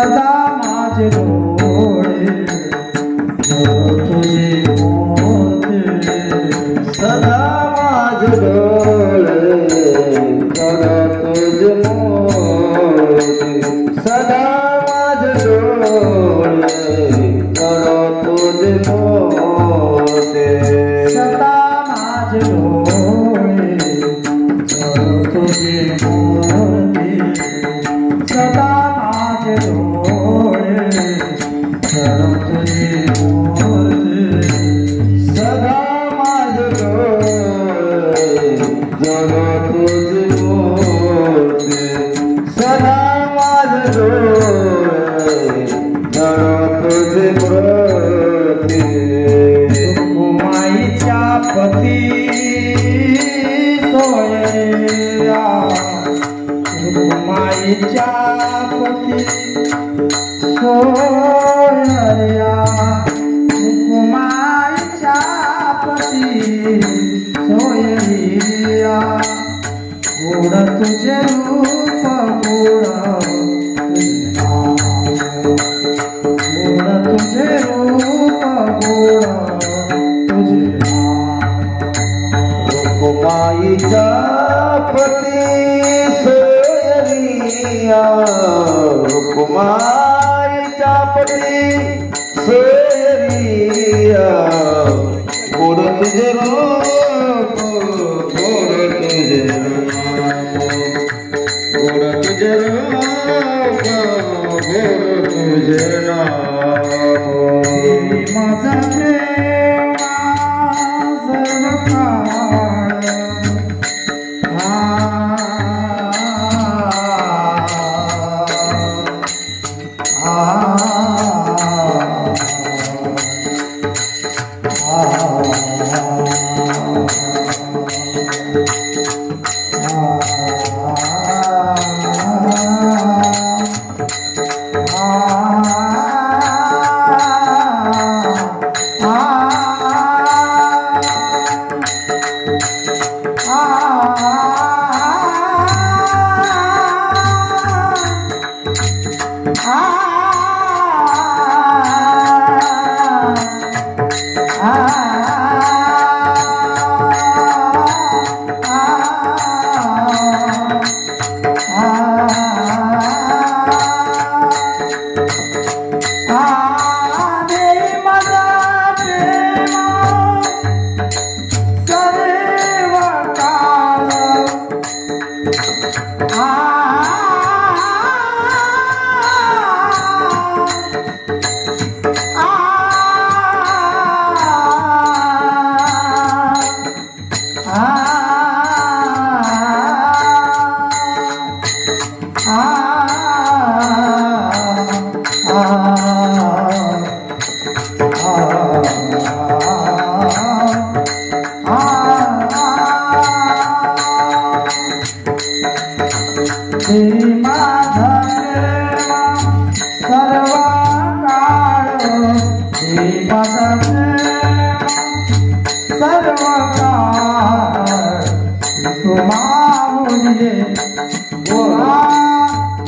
सदा माझे डोळे तुझे सदा माझे डोळे तुझे सदा माझे डोळे तुझे मोते सदा माझे डोळे तुझे मोते सदा माझे डोळे माईच्या पती सोनया माईच्या पती सोयरिया तुझे रूप पती सरिया कुमार चापी सरिया जरूर Ah.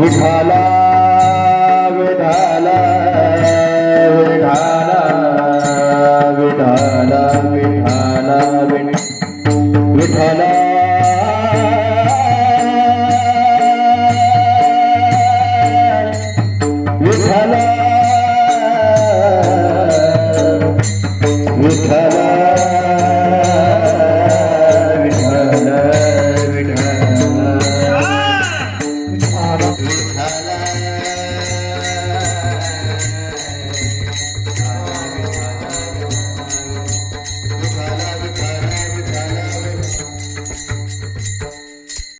विठाला